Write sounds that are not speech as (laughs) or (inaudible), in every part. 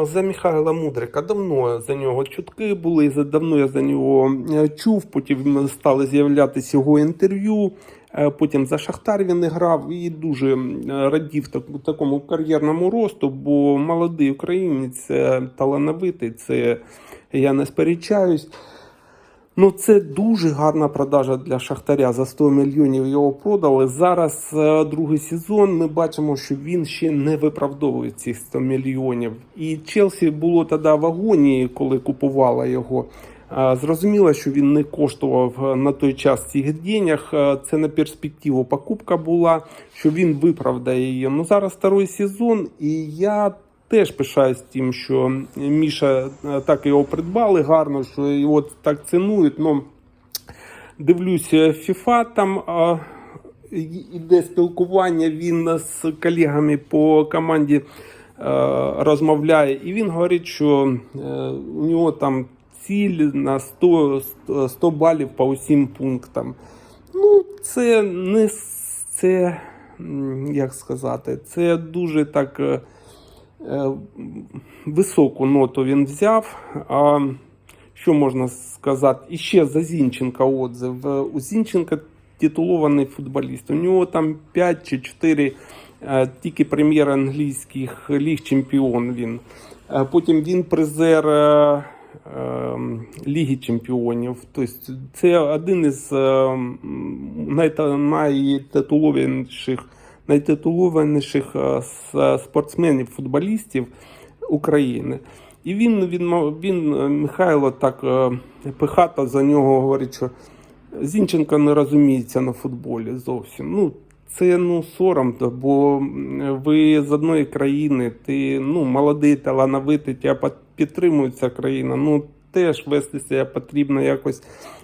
е, за Михайла Мудрика. Давно за нього чутки були, давно я за нього е, чув, потім стали з'являтися його інтерв'ю. Е, Потім за Шахтар він грав і дуже радів так- такому кар'єрному росту, бо молодий українець е, талановитий, це я не сперечаюсь. Ну, це дуже гарна продажа для Шахтаря. За 100 мільйонів його продали. Зараз е, другий сезон. Ми бачимо, що він ще не виправдовує ці 100 мільйонів. І Челсі було тоді в агонії, коли купувала його. Е, Зрозуміло, що він не коштував е, на той час цих денег. Це на перспективу покупка була, що він виправдає її. Ну зараз второй сезон, і я теж пишаюсь тим, що Міша е, так його придбали гарно, що його так цінують. Ну, дивлюся, FIFA там а, іде спілкування. Він з колегами по команді е, розмовляє, і він говорить, що е, у нього там ціль на 100, 100 балів по усім пунктам. Ну, це не це, як сказати, це дуже так. Е, Високу ноту він взяв. А що можна сказати? І ще за Зінченка отзив. Е, У Зінченка титулований футболіст. У нього там 5 чи 4 е, тільки прем'єр англійських ліг чемпіон він. Потім він призер е, е, Ліги Чемпіонів. Тобто це один із е, м, найта- найтитулованіших е, с- спортсменів, футболістів України. І він, він, він е, Михайло так е, пихато за нього говорить, що Зінченко не розуміється на футболі зовсім. Ну, це ну сором, бо ви з одної країни, ти ну, молодий, талановитий, тебе під- підтримує ця країна. Ну теж вести себе потрібно якось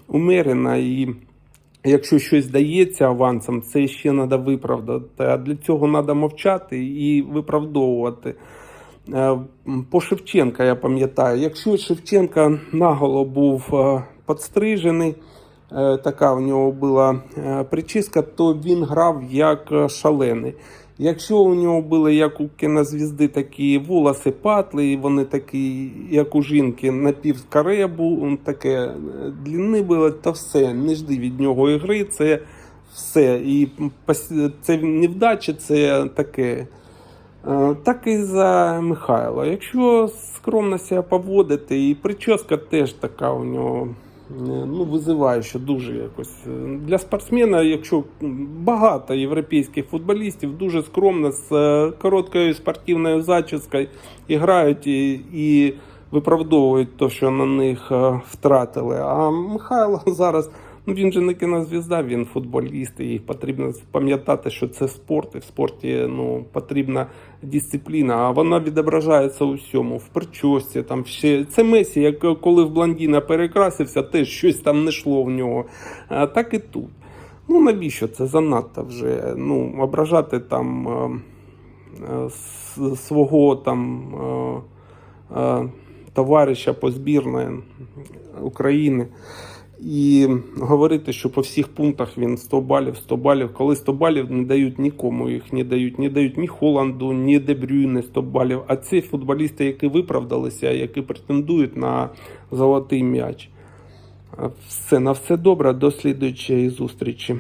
умерено і. Якщо щось дається авансом, це ще треба виправдати. А для цього треба мовчати і виправдовувати. Е, По Шевченка я пам'ятаю, якщо Шевченка наголо був е, підстрижений, е, така в нього була причіска, то він грав як шалений. Якщо у нього були, як у кінозвізди, такі волоси патли, і вони такі, як у жінки, напівкаре бу- таке е, длини були, то все, не жди від нього ігри, це все. І це невдача, це таке. Е, Так і за Михайла. Якщо скромно себе поводити, і прическа теж така у нього ну, визиваюче дуже якось. Е, Для спортсмена, якщо багато європейських футболістів дуже скромно з е, короткою спортивною зачіскою і грають і, і виправдовують те, що на них е, втратили. А Михайло (laughs) зараз. Ну, він же не кінозвізда, він футболіст, і потрібно пам'ятати, що це спорт, і в спорті ну, потрібна дисципліна, а вона відображається у всьому, в причості, там ще. Це Месі, як коли в блондіна перекрасився, теж щось там не йшло в нього. А, так і тут. Ну навіщо це занадто вже? Ну, ображати там е, е, свого там е, е, товариша по збірної України. І говорити, що по всіх пунктах він 100 балів, 100 балів. Коли 100 балів не дають нікому, їх не дають, не дають ні Холланду, ні Дебрюйне 100 балів. А ці футболісти, які виправдалися, які претендують на золотий м'яч. Все на все добре, до слідуючої зустрічі.